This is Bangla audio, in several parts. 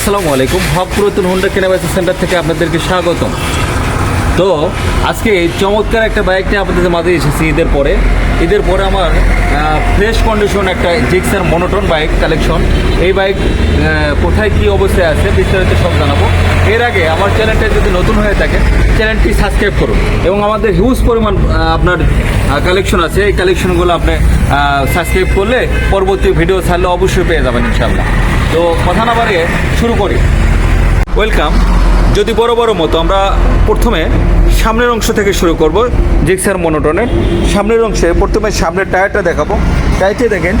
আসসালামু আলাইকুম। হক পুরাতন হোন্ডা কেনাবেচা সেন্টার থেকে আপনাদেরকে স্বাগতম। তো, আজকে এই চমৎকার একটা বাইক নিয়ে আপনাদের মাঝে এসেছি ঈদের পরে। ঈদের পরে আমার ফ্রেশ কন্ডিশন একটা জিক্সার মনোটন বাইক কালেকশন এই বাইক কোথায় কী অবস্থায় আছে বিস্তারিত সব জানাব। এর আগে আমার চ্যানেলটা যদি নতুন হয়ে থাকে চ্যানেলটি সাবস্ক্রাইব করুন। এবং আমাদের হিউজ পরিমাণ আপনার কালেকশন আছে। এই কালেকশনগুলো আপনি সাবস্ক্রাইব করলে পরবর্তী ভিডিও ছাড়লে অবশ্যই পেয়ে যাবেন ইনশাল্লাহ তো কথা না বাড়িয়ে শুরু করি। ওয়েলকাম যদি বড় বড় মতো আমরা প্রথমে সামনের অংশ থেকে শুরু করব জিক্সার মনোটনের। সামনের অংশে প্রথমে সামনের টায়ারটা দেখাবো। টায়ারটি দেখেন,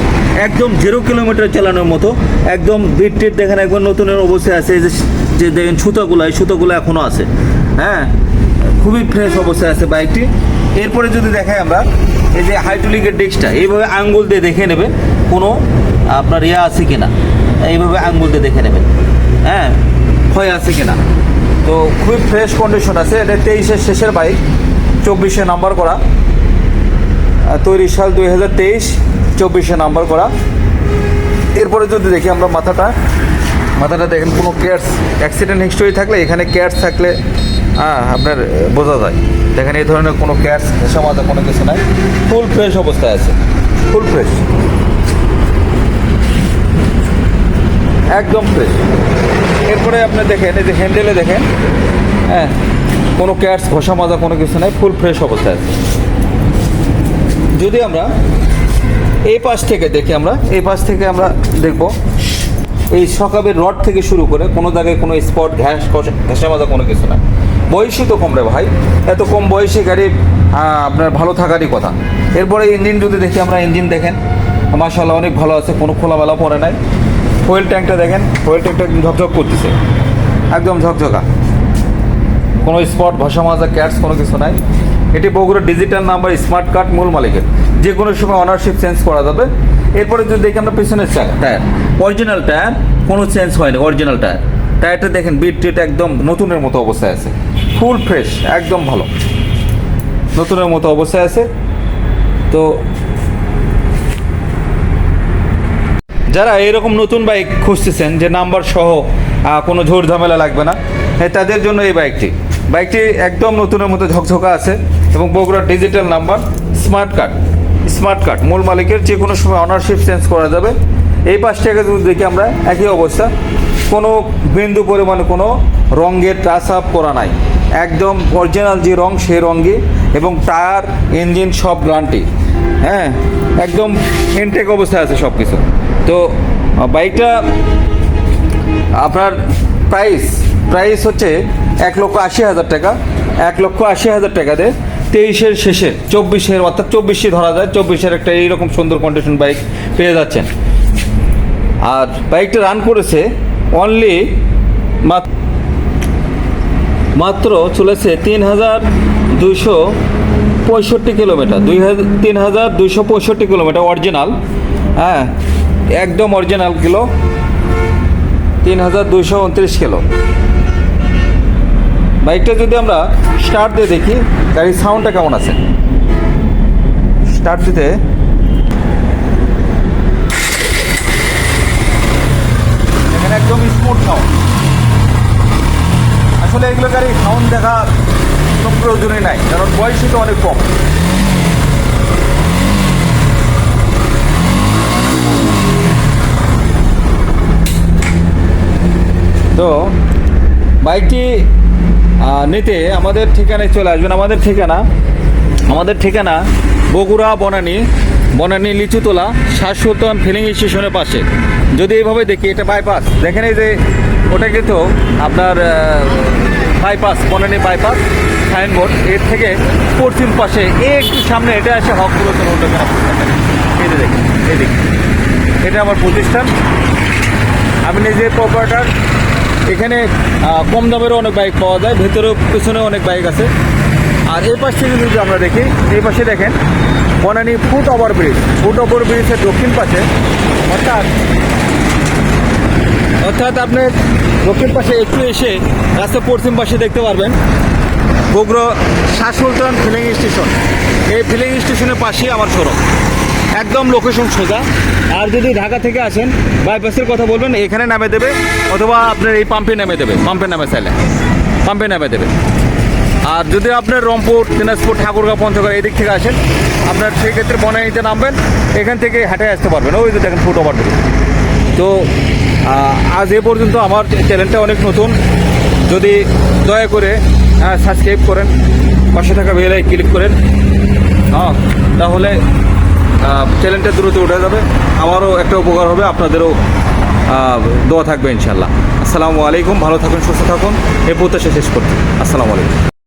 একদম জিরো কিলোমিটার চালানোর মতো, একদম বিট টিট দেখেন, একবার নতুনের অবস্থায় আছে যে দেখেন সুতোগুলো, এই সুতোগুলো এখনও আছে। হ্যাঁ খুবই ফ্রেশ অবস্থায় আছে বাইকটি। এরপরে যদি দেখাই আমরা, এই যে হাইড্রোলিকের ডিস্কটা এইভাবে আঙ্গুল দিয়ে দেখে নেবে কোনো আপনার ইয়ে আছে কিনা। এইভাবে আঙ্গুল দিয়ে দেখে নেবেন। হ্যাঁ ক্ষয় আছে কিনা? তো খুবই ফ্রেশ কন্ডিশন আছে। এটা তেইশের শেষের বাইক চব্বিশে নাম্বার করা। তৈরি সাল দুই হাজার তেইশ, চব্বিশে নাম্বার করা। এরপরে যদি দেখি আমরা মাথাটা মাথাটা দেখেন, কোনো কেয়ার্স অ্যাক্সিডেন্ট হিস্টোরি থাকলে, এখানে কেয়ার্স থাকলে হ্যাঁ আপনার বোঝা যায়। দেখেন, এই ধরনের কোনো কেয়ার্স সমাজে কোনো কিছু নাই। ফুল ফ্রেশ অবস্থায় আছে। ফুল ফ্রেশ একদম ফ্রেশ এরপরে আপনি দেখেন, এই যে হ্যান্ডেলে দেখেন হ্যাঁ কোনো ক্যাটস ঘষা মাজা কোনো কিছু নাই ফুল ফ্রেশ অবস্থায় আছে। যদি আমরা এই পাশ থেকে দেখি আমরা, এই পাশ থেকে আমরা দেখব, এই সকাবের রড থেকে শুরু করে কোনো জায়গায় কোনো স্পট ঘ্যাস ঘষা মাজা কোনো কিছু না বয়সই তো কম রে ভাই, এত কম বয়সে গাড়ি আপনার ভালো থাকারই কথা। এরপরে ইঞ্জিন যদি দেখি আমরা ইঞ্জিন দেখেন মার্শাল্লাহ অনেক ভালো আছে, কোনো খোলামেলা পড়ে নাই। ফুয়েল ট্যাঙ্কটা দেখেন, ফুয়েল ট্যাঙ্কটা একদম ঝকঝক করতেছে। একদম ঝকঝকা। কোনো স্পট ভাষা মাজা ক্যাটস কোনো কিছু নাই। এটি Bogura digital number smart card মূল মালিকের। যে কোনো সময় অনারশিপ চেঞ্জ করা যাবে। এরপরে যদি দেখি আমরা পিছনের টায়ার অরিজিনাল টায়ার কোনো চেঞ্জ হয়নি অরিজিনাল টায়ার টায়ারটা দেখেন বিট টিট একদম নতুনের মতো অবস্থায় আছে। ফুল ফ্রেশ একদম ভালো। নতুনের মতো অবস্থায় আছে। তো যারা এরকম নতুন বাইক খুঁজতেছেন যে নাম্বার সহ কোনো ঝোর ঝামেলা লাগবে না তাদের জন্য এই বাইকটি বাইকটি একদম নতুনের মতো ঝকঝকা আছে এবং বগুড়ার digital number smart card smart card মূল মালিকের যে কোনো সময় অনারশিপ চেঞ্জ করা যাবে। এই পাশটাকে যদি দেখি আমরা, একই অবস্থা। কোনো বিন্দু পরিমাণে কোনো রঙের টাচ আপ করা নাই। একদম অরিজিনাল যে রং সেই রঙই এবং টায়ার ইঞ্জিন সব গ্রান্টি। হ্যাঁ একদম ইনটেক অবস্থায় আছে সব কিছু তো বাইকটা আপনার প্রাইস প্রাইস হচ্ছে এক লক্ষ আশি হাজার টাকা, এক লক্ষ আশি হাজার টাকা দিয়ে তেইশের শেষে, চব্বিশের অর্থাৎ চব্বিশে ধরা যায়, চব্বিশের একটা এইরকম সুন্দর কন্ডিশন বাইক পেয়ে যাচ্ছেন। আর বাইকটা রান করেছে অনলি মাত্র চলেছে তিন হাজার দুশো পঁয়ষট্টি কিলোমিটার, দুই হাজার, তিন হাজার দুশো পঁয়ষট্টি কিলোমিটার অরিজিনাল হ্যাঁ একদম অরিজিনাল কিলো তিন হাজার দুইশো উনত্রিশ কিলো বাইকটা যদি আমরা স্টার্ট দিয়ে দেখি, গাড়ির সাউন্ডটা কেমন আছে? স্টার্ট দিতে এখানে একদম স্মুথ সাউন্ড আসলে এগুলো গাড়ি সাউন্ড দেখা কোনো প্রয়োজনই নাই, কারণ বয়সই তো অনেক কম। তো বাইকটি নিতে আমাদের ঠিকানায় চলে আসবেন। আমাদের ঠিকানা আমাদের ঠিকানা বগুড়া বনানী বনানী লিচুতলা শাহ সুলতান ফিলিং স্টেশনের পাশে। যদি এইভাবে দেখি, এটা বাইপাস দেখেন এই যে, ওটা কিন্তু আপনার বাইপাস বনানী বাইপাস সাইনবোর্ড এর থেকে পশ্চিম পাশে, একটু সামনে এটা আসে হক পুরাতন যে দেখুন, এই দেখুন। এটা আমার প্রতিষ্ঠান। আমি নিজে প্রপারেটার এখানে কম দামেরও অনেক বাইক পাওয়া যায়, ভেতরেও, পেছনেও অনেক বাইক আছে। আর এই পাশ থেকে যদি আমরা দেখি, এই পাশে দেখেন, Banani foot over bridge, foot over ব্রিজের দক্ষিণ পাশে, অর্থাৎ অর্থাৎ আপনি দক্ষিণ পাশে একটু এসে রাস্তার পশ্চিম পাশে দেখতে পারবেন, বগুড়া শাহ সুলতান ফিলিং স্টেশন এই ফিলিং স্টেশনের পাশেই আমার সড়ক একদম লোকেশন সোজা। আর যদি ঢাকা থেকে আসেন বাইপাসের কথা বলবেন, এখানে নামে দেবে, অথবা আপনার এই পাম্পে নামে দেবে পাম্পে নামে চাইলে। পাম্পে নামে দেবে। আর যদি আপনার রংপুর, দিনাজপুর, ঠাকুরগাঁও, পঞ্চগড় এই দিক থেকে আসেন, আপনার সেক্ষেত্রে বনানীতে নামবেন, এখান থেকে হাঁটে আসতে পারবেন। ওই যে দেখেন ফুট ওভার তো আজ এ পর্যন্ত আমার চ্যানেলটা অনেক নতুন। যদি দয়া করে সাবস্ক্রাইব করেন, পাশে থাকা বেলায় ক্লিক করেন। হ্যাঁ তাহলে চ্যানেলটা দ্রুত উঠে যাবে। আমারও একটা উপকার হবে, আপনাদেরও দোয়া থাকবে ইনশাল্লাহ আসসালামু আলাইকুম, ভালো থাকুন, সুস্থ থাকুন। এ প্রত্যাশা শেষ করতে আসসালামু আলাইকুম।